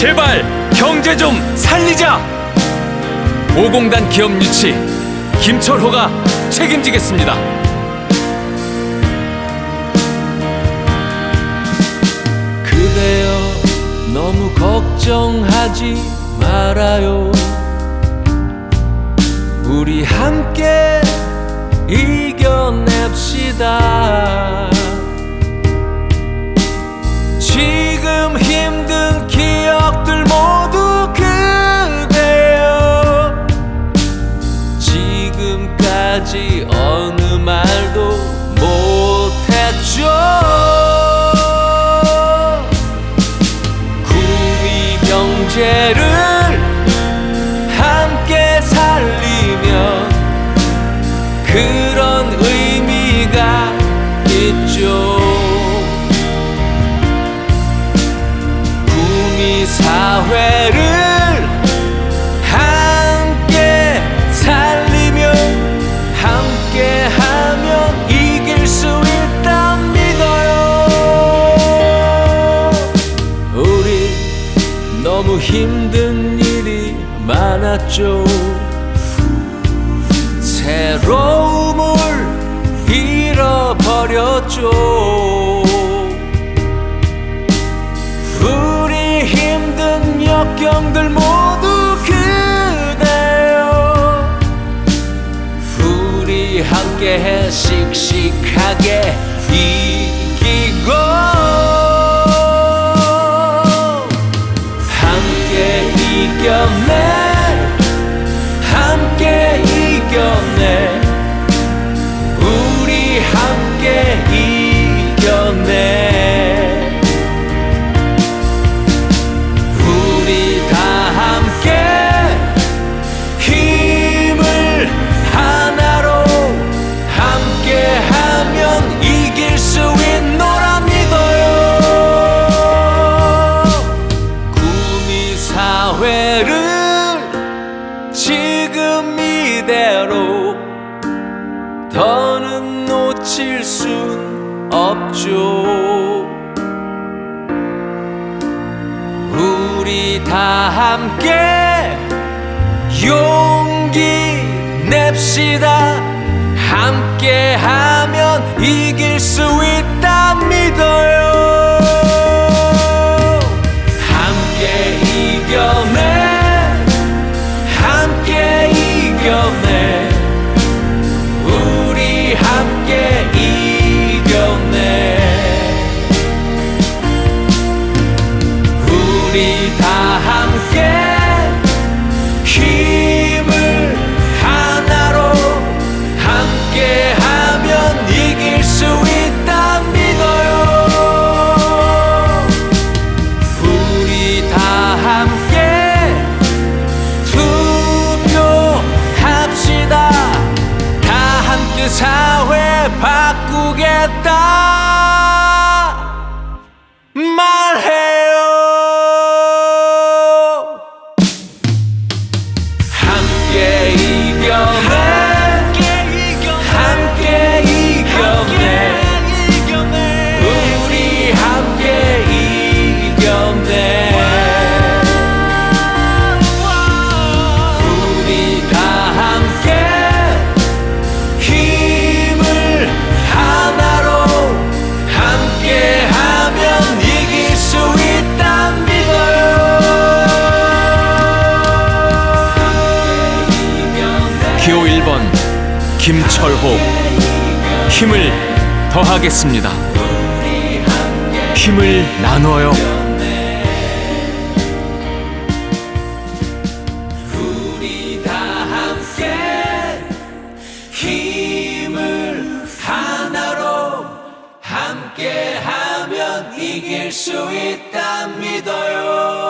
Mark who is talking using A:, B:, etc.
A: 제발 경제 좀 살리자. 오공단 기업 유치 김철호가 책임지겠습니다.
B: 그대여 너무 걱정하지 말아요 우리 함께 이겨냅시다 지금 힘 경제를 함께 살리면 그런 의미가 있죠 힘든 일이 많았죠. 새로움을 잃어버렸죠. 우리 힘든 역경들 모두 그대요 우리 함께 씩씩하게 이기고 이겨 놓칠 순 없죠. 우리 다 함께 용기 냅시다. 함께 하면 이길 수 사회 바꾸겠다. 말
A: 김철호 힘을 더하겠습니다. 힘을 나눠요.
B: 이길 수 있다 믿어요